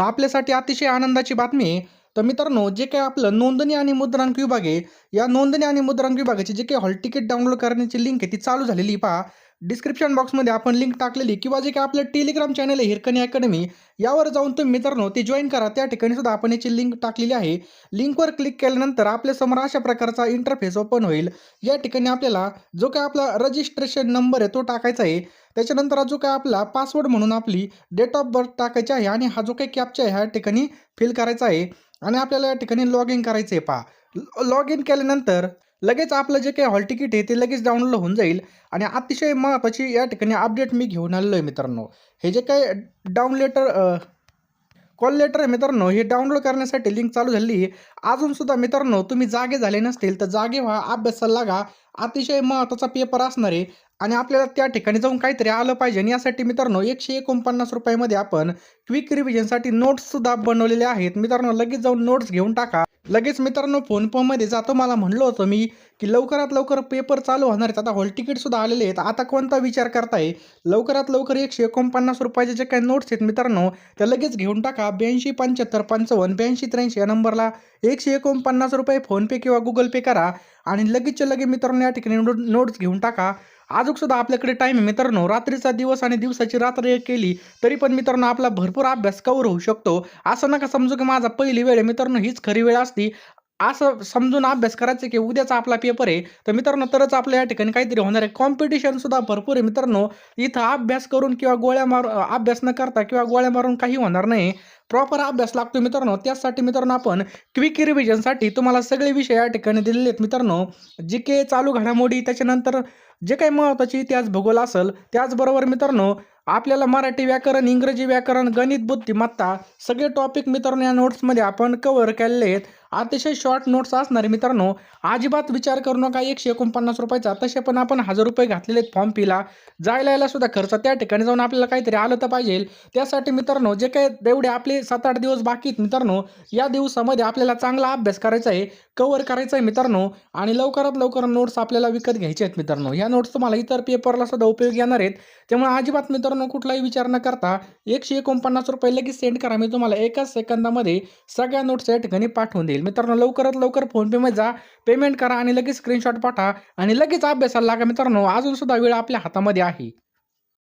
आपल्यासाठी अतिशय आनंदाची बातमी आहे. तर मित्रांनो जे काही आपलं नोंदणी आणि मुद्रांक विभाग आहे या नोंदणी आणि मुद्रांक विभागाची जे काही हॉल तिकीट डाउनलोड करण्याची लिंक आहे ती चालू झालेली पहा डिस्क्रिप्शन बॉक्समध्ये आपण लिंक टाकलेली किंवा जे काही आपलं टेलिग्राम चॅनल आहे हिरकणी अकॅडमी यावर जाऊन तुम्ही मित्रांनो ते जॉईन करा. त्या ठिकाणी सुद्धा आपण याची लिंक टाकलेली आहे. लिंकवर क्लिक केल्यानंतर आपल्यासमोर अशा प्रकारचा इंटरफेस ओपन होईल. या ठिकाणी आपल्याला जो काय आपला रजिस्ट्रेशन नंबर आहे तो टाकायचा आहे. त्याच्यानंतर हा जो काय आपला पासवर्ड म्हणून आपली डेट ऑफ बर्थ टाकायची आहे आणि हा जो काही कॅपचा आहे ह्या ठिकाणी फिल करायचा आहे. आणि आपल्याला या ठिकाणी लॉग इन करायचं आहे पहा. लॉग इन केल्यानंतर लगेच आपलं जे काही हॉल तिकीट आहे ते लगेच डाउनलोड होऊन जाईल. आणि अतिशय महत्त्वाची या ठिकाणी अपडेट मी घेऊन आलेलो आहे मित्रांनो. हे जे काही डाऊन लेटर कॉल लेटर आहे मित्रांनो हे डाउनलोड करण्यासाठी लिंक चालू झाली आहे. अजूनसुद्धा मित्रांनो तुम्ही जागे झाले नसतील तर जागे व्हा अभ्यासाला लागा. अतिशय महत्त्वाचा पेपर असणार आहे. आणि आपल्याला त्या ठिकाणी जाऊन काहीतरी आलं पाहिजे. आणि यासाठी मित्रांनो एकशे एकोणपन्नास रुपयामध्ये आपण क्विक रिव्हिजनसाठी नोट्ससुद्धा बनवलेले आहेत. मित्रांनो लगेच जाऊन नोट्स घेऊन टाका. लगेच मित्रांनो फोनमध्ये जातो. मला म्हणलो होतं मी की लवकरात लवकर पेपर चालू होणार आहेत. आता हॉल तिकीटसुद्धा आलेले आहेत. आता कोणता विचार करताय? लवकरात लवकर एकशे एकोणपन्नास रुपयाचे जे काही नोट्स आहेत मित्रांनो त्या लगेच घेऊन टाका. ब्याऐंशी पंच्याहत्तर पंचावन्न ब्याऐंशी त्र्याऐंशी या नंबरला एकशे एकोणपन्नास रुपये फोनपे किंवा गुगल पे करा. आणि लगेचच्या लगे मित्रांनो या ठिकाणी नोट नोट्स घेऊन टाका. आजूक सुद्धा आपल्याकडे टाईम आहे मित्रांनो. रात्रीचा दिवस आणि दिवसाची रात्र एक केली तरी पण मित्रांनो आपला भरपूर अभ्यास कवर होऊ शकतो. असं नका समजू की माझा पहिली वेळ मित्रांनो हीच खरी वेळ असती. असं समजून अभ्यास करायचं की उद्याचा आपला पेपर आहे तर मित्रांनो तरच आपल्या या ठिकाणी काहीतरी होणार आहे. कॉम्पिटिशन सुद्धा भरपूर आहे मित्रांनो. इथं अभ्यास करून किंवा गोळ्या मार अभ्यास न करता किंवा गोळ्या मारून काही होणार नाही. प्रॉपर अभ्यास लागतो मित्रांनो. त्यासाठी मित्रांनो आपण क्विक रिव्हिजनसाठी तुम्हाला सगळे विषय या ठिकाणी दिलेले आहेत मित्रांनो. जी के चालू घडामोडी त्याच्यानंतर जे काही महत्त्वाचे इतिहास भूगोल असेल त्याचबरोबर मित्रांनो आपल्याला मराठी व्याकरण इंग्रजी व्याकरण गणित बुद्धिमत्ता सगळे टॉपिक मित्रांनो या नोट्समध्ये आपण कव्हर केलेले आहेत. अतिशय शॉर्ट नोट्स असणारे मित्रांनो अजिबात विचार करू नका. एकशे एकोणपन्नास रुपयाचा. तसे पण आपण हजार रुपये घातलेले आहेत फॉर्म फीला जायला यायला सुद्धा खर्च त्या ठिकाणी जाऊन आपल्याला काहीतरी आलं तर पाहिजे. त्यासाठी मित्रांनो जे काही एवढे आपले सात आठ दिवस बाकी आहेत मित्रांनो या दिवसामध्ये आपल्याला चांगला अभ्यास करायचा आहे कव्हर करायचा आहे मित्रांनो आणि लवकरात लवकर नोट्स आपल्याला विकत घ्यायचे आहेत मित्रांनो. या नोट्स तुम्हाला इतर पेपरला सुद्धा उपयोग येणार आहेत. त्यामुळे अजिबात मित्रांनो कुठलाही विचार न करता एकशे एकोणपन्नास रुपये लगेच सेंड करा. मी तुम्हाला एकाच सेकंदामध्ये सगळ्या नोट्स या ठिकाणी पाठवून देईल. मित्रांनो लवकरात लवकर फोनपेमध्ये जा पेमेंट करा आणि लगेच स्क्रीनशॉट पाठवा आणि लगेच अभ्यासाला लागा मित्रांनो. अजून सुद्धा वेळ आपल्या हातामध्ये आहे.